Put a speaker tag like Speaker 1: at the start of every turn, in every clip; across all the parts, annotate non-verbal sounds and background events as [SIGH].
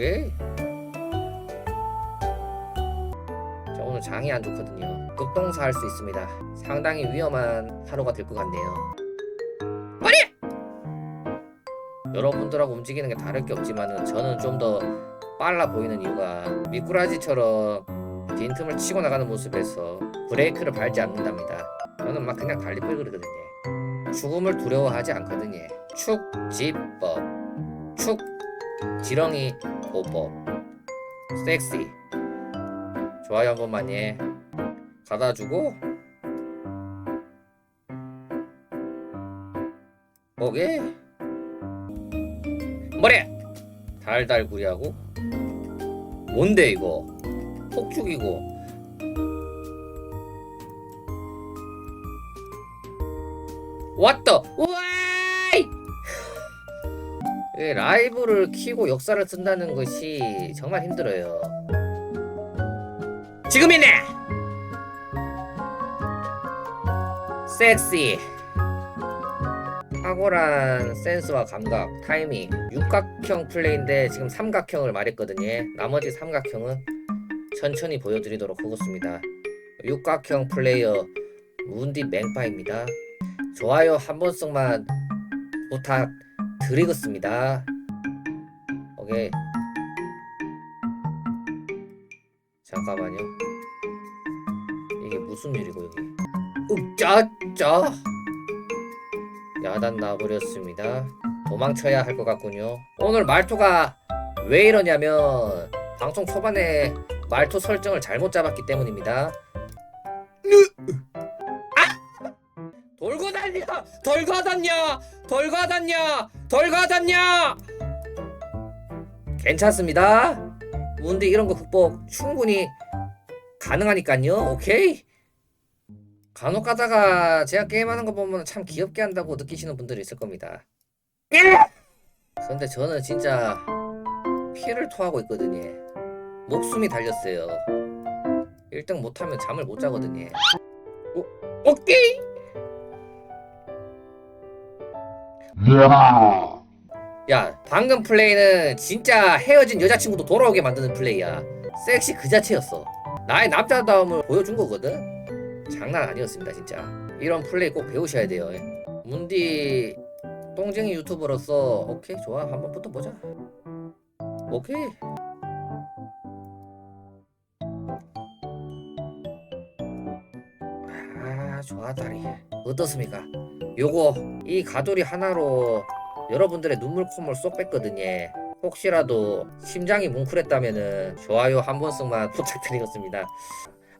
Speaker 1: 오케이. 자 오늘 장이 안 좋거든요. 급동사 할 수 있습니다. 상당히 위험한 하루가 될 것 같네요. 빨리! 여러분들하고 움직이는 게 다를 게 없지만은 저는 좀 더 빨라 보이는 이유가 미꾸라지처럼 빈틈을 치고 나가는 모습에서 브레이크를 밟지 않는답니다. 저는 막 그냥 달리고 그러거든요. 죽음을 두려워하지 않거든요. 축지법, 축 지렁이 보법, 섹시. 좋아요 한 번만 예. 가다 주고. 오케이 머리! 달달구리하고. 뭔데 이거? 폭죽이고. 왔다 와이 이 라이브를 키고 역사를 쓴다는 것이 정말 힘들어요. 지금이네! 섹시. 탁월한 센스와 감각, 타이밍. 육각형 플레이인데 지금 삼각형을 말했거든요. 나머지 삼각형은 천천히 보여드리도록 하겠습니다. 육각형 플레이어 문디 맹파입니다. 좋아요 한 번씩만 부탁 드리겠습니다. 오케이. 잠깐만요. 이게 무슨 일이고 여기? 욱짜짜. 야단 나버렸습니다. 도망쳐야 할 것 같군요. 오늘 말투가 왜 이러냐면 방송 초반에 말투 설정을 잘못 잡았기 때문입니다. 아! 돌고 다녀! 돌고 다녀! 돌고 다녀 다녀 괜찮습니다 문데 이런 거 극복 충분히 가능하니까요 오케이 간혹 가다가 제가 게임하는 거 보면 참 귀엽게 한다고 느끼시는 분들이 있을 겁니다. 근데 저는 진짜 피를 토하고 있거든요. 목숨이 달렸어요. 1등 못하면 잠을 못 자거든요. 오, 오케이! 야, 방금 플레이는 진짜 헤어진 여자친구도 돌아오게 만드는 플레이야. 섹시 그 자체였어. 나의 남자다움을 보여준 거거든. 장난 아니었습니다 진짜. 이런 플레이 꼭 배우셔야 돼요. 문디 똥쟁이 유튜버로서 오케이 좋아. 한번 붙어보자. 오케이. 아 좋아 다리. 어떻습니까 요거 이 가돌이 하나로 여러분들의 눈물 콧물 쏙 뺐거든요. 혹시라도 심장이 뭉클했다면은 좋아요 한 번씩만 [LAUGHS] 부탁드리겠습니다.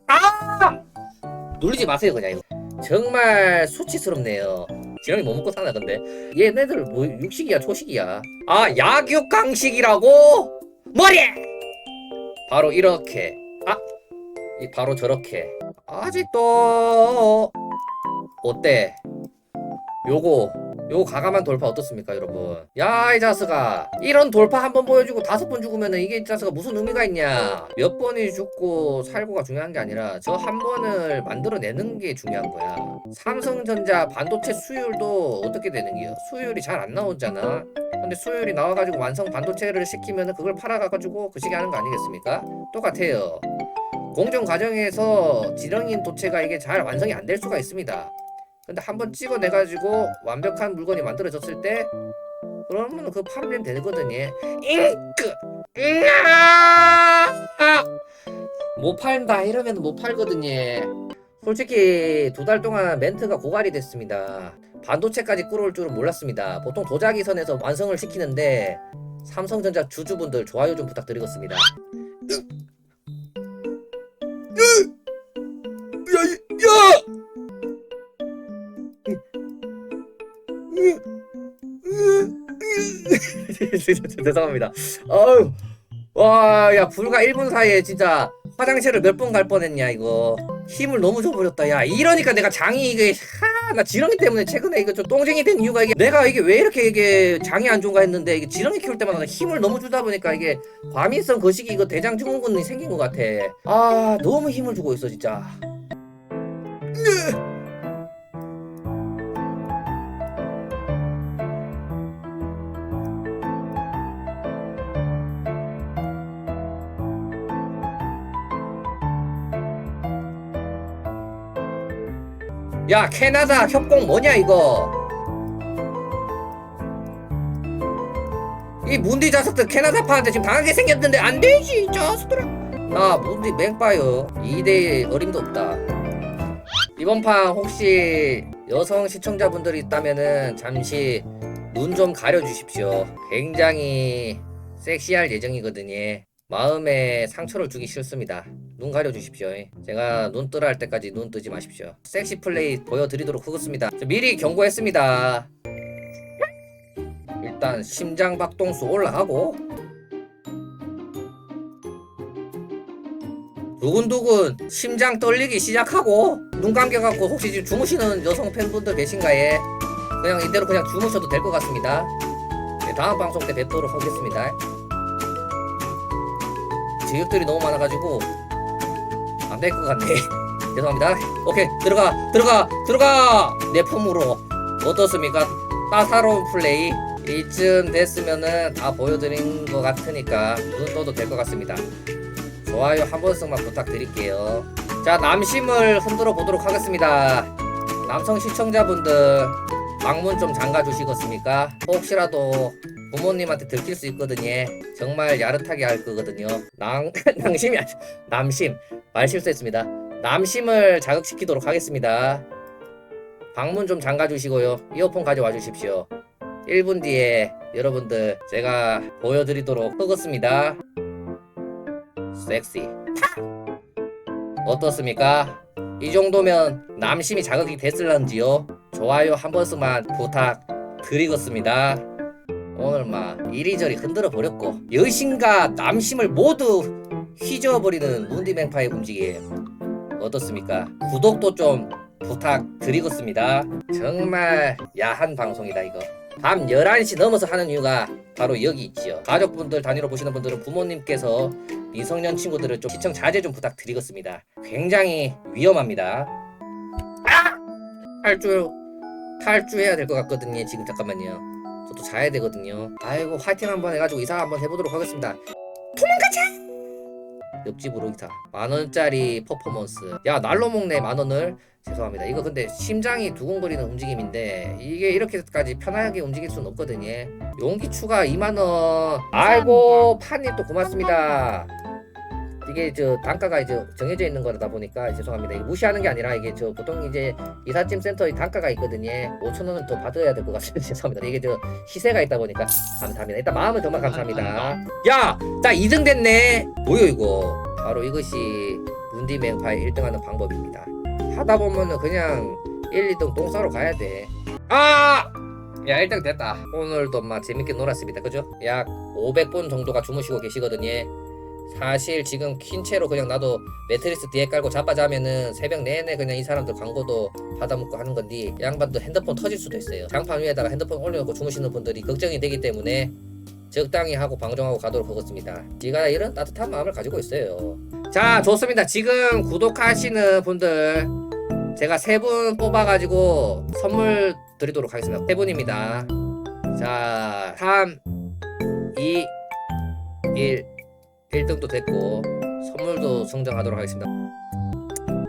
Speaker 1: 아! 놀리지 마세요 그냥 이거. 정말 수치스럽네요. 지렁이 뭐 먹고 사나 근데? 얘네들 뭐 육식이야 초식이야? 아 약육 강식이라고? 머리 바로 이렇게. 아이 바로 저렇게. 아직도 어때 요거 요거 가감한 돌파 어떻습니까 여러분? 야 이 자스가. 이런 돌파 한 번 보여주고 다섯 번 죽으면은 이게 이 자스가 무슨 의미가 있냐? 몇 번이 죽고 살고가 중요한 게 아니라 저 한 번을 만들어내는 게 중요한 거야. 삼성전자 반도체 수율도 어떻게 되는 게요 수율이 잘 안 나오잖아. 근데 수율이 나와가지고 완성 반도체를 시키면은 그걸 팔아가가지고 그 시기 하는 거 아니겠습니까? 똑같아요. 공정 과정에서 지렁이인 도체가 이게 잘 완성이 안 될 수가 있습니다 근데 한번 찍어내가지고 완벽한 물건이 만들어졌을 때 그러면 그 팔면 되거든요. 잉크, 아! 못 팔다 이러면 못 팔거든요. 솔직히 두 달 동안 멘트가 고갈이 됐습니다. 반도체까지 끌어올 줄은 몰랐습니다. 보통 도자기 선에서 완성을 시키는데 삼성전자 주주분들 좋아요 좀 부탁드리겠습니다. [LAUGHS] 죄송합니다. 어우, 와, 야, 불과 1분 사이에 진짜 화장실을 몇 번 갈 뻔했냐, 이거. 힘을 너무 줘버렸다. 야, 이러니까 내가 장이 이게, 하, 나 지렁이 때문에 최근에 이거 좀 똥쟁이 된 이유가 이게, 내가 이게 왜 이렇게 이게 장이 안 좋은가 했는데, 이게 지렁이 키울 때마다 힘을 너무 주다 보니까 이게 과민성 거시기 이거 대장 증후군이 생긴 것 같아. 아, 너무 힘을 주고 있어, 진짜. 야 캐나다 협공 뭐냐 이거? 이 문디 자석들 캐나다파한테 지금 당하게 생겼는데 안 되지 자식들아. 나 문디 맹빠요. 2대 어림도 없다. 이번 판 혹시 여성 시청자분들이 있다면은 잠시 눈 좀 가려주십시오. 굉장히 섹시할 예정이거든요. 마음에 상처를 주기 싫습니다 눈 가려주십시오. 제가 눈 뜨라 할 때까지 눈 뜨지 마십시오. 섹시 플레이 보여드리도록 하겠습니다. 저 미리 경고했습니다. 일단 심장 박동수 올라가고. 두근두근 심장 떨리기 시작하고 눈 감겨갖고 혹시 지금 주무시는 여성 팬분들 계신가에 그냥 이대로 그냥 주무셔도 될 것 같습니다. 네, 다음 방송 때 뵙도록 하겠습니다. 제육들이 너무 많아가지고 안 될 것 같네 [LAUGHS] 죄송합니다. 오케이 들어가 들어가 들어가! 내 품으로 어떻습니까? 따사로운 플레이. 이쯤 됐으면은 다 보여드린 것 같으니까 눈 떠도 될 것 같습니다. 좋아요 한 번씩만 부탁드릴게요. 자 남심을 흔들어 보도록 하겠습니다. 남성 시청자분들 방문 좀 잠가 주시겠습니까? 혹시라도 부모님한테 들킬 수 있거든요. 정말 야릇하게 할 거거든요. 낭, [LAUGHS] 낭심이 아니 남심. 말 실수했습니다. 남심을 자극시키도록 하겠습니다. 방문 좀 잠가 주시고요. 이어폰 가져와 주십시오. 1분 뒤에 여러분들 제가 보여드리도록 하겠습니다. 섹시. 어떻습니까? 이 정도면 남심이 자극이 됐을런지요? 좋아요 한 번씩만 부탁드리겠습니다. 오늘 막 이리저리 흔들어 버렸고 여신과 남심을 모두 휘저어버리는 문디맹파의 움직임 어떻습니까? 구독도 좀 부탁드리겠습니다. 정말 야한 방송이다 이거. 밤 11시 넘어서 하는 이유가 바로 여기 있지요. 가족분들 단위로 보시는 분들은 부모님께서 미성년 친구들을 좀 시청 자제 좀 부탁드리겠습니다. 굉장히 위험합니다. 아! 탈주 탈주해야 될 것 같거든요 지금 잠깐만요. 저도 자야 되거든요. 아이고 화이팅 한번 해가지고 이사 한번 해보도록 하겠습니다. 도망가자! 옆집으로 이사. 만원짜리 퍼포먼스. 야 날로 먹네 만원을. 죄송합니다. 이거 근데 심장이 두근거리는 움직임인데 이게 이렇게까지 편하게 움직일 수는 없거든요. 용기 추가 2만원. 아이고 파님 또 고맙습니다 이게 저 단가가 이제 정해져 있는 거다 보니까 죄송합니다. 무시하는 게 아니라 이게 저 보통 이제 이삿짐 센터에 단가가 있거든요. 5천 원은 더 받아야 될 것 같아요. [LAUGHS] 죄송합니다. 이게 저 시세가 있다 보니까 감사합니다. 일단 마음은 정말 감사합니다. 야, 나 2등 됐네. 뭐요 이거? 바로 이것이 문디 맹파의 1등하는 방법입니다. 하다 보면은 그냥 1, 2등 똥 싸러 가야 돼. 아! 야 1등 됐다. 오늘도 막 재밌게 놀았습니다. 그죠? 약 500분 정도가 주무시고 계시거든요. 사실 지금 킨 채로 그냥 나도 매트리스 뒤에 깔고 자빠자면은 새벽 내내 그냥 이 사람들 광고도 받아먹고 하는 건데 이 양반도 핸드폰 터질 수도 있어요. 장판 위에다가 핸드폰 올려놓고 주무시는 분들이 걱정이 되기 때문에 적당히 하고 방종하고 가도록 하겠습니다. 제가 이런 따뜻한 마음을 가지고 있어요. 자 좋습니다. 지금 구독하시는 분들 제가 세 분 뽑아가지고 선물 드리도록 하겠습니다. 세 분입니다. 자 3, 2, 1 1등도 됐고 선물도 성장하도록 하겠습니다.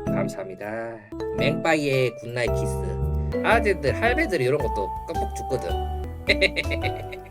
Speaker 1: 감사합니다. 맹빠이의 굿나잇 키스. 아재들 할배들이 이런 것도 껌뻑 죽거든. [LAUGHS]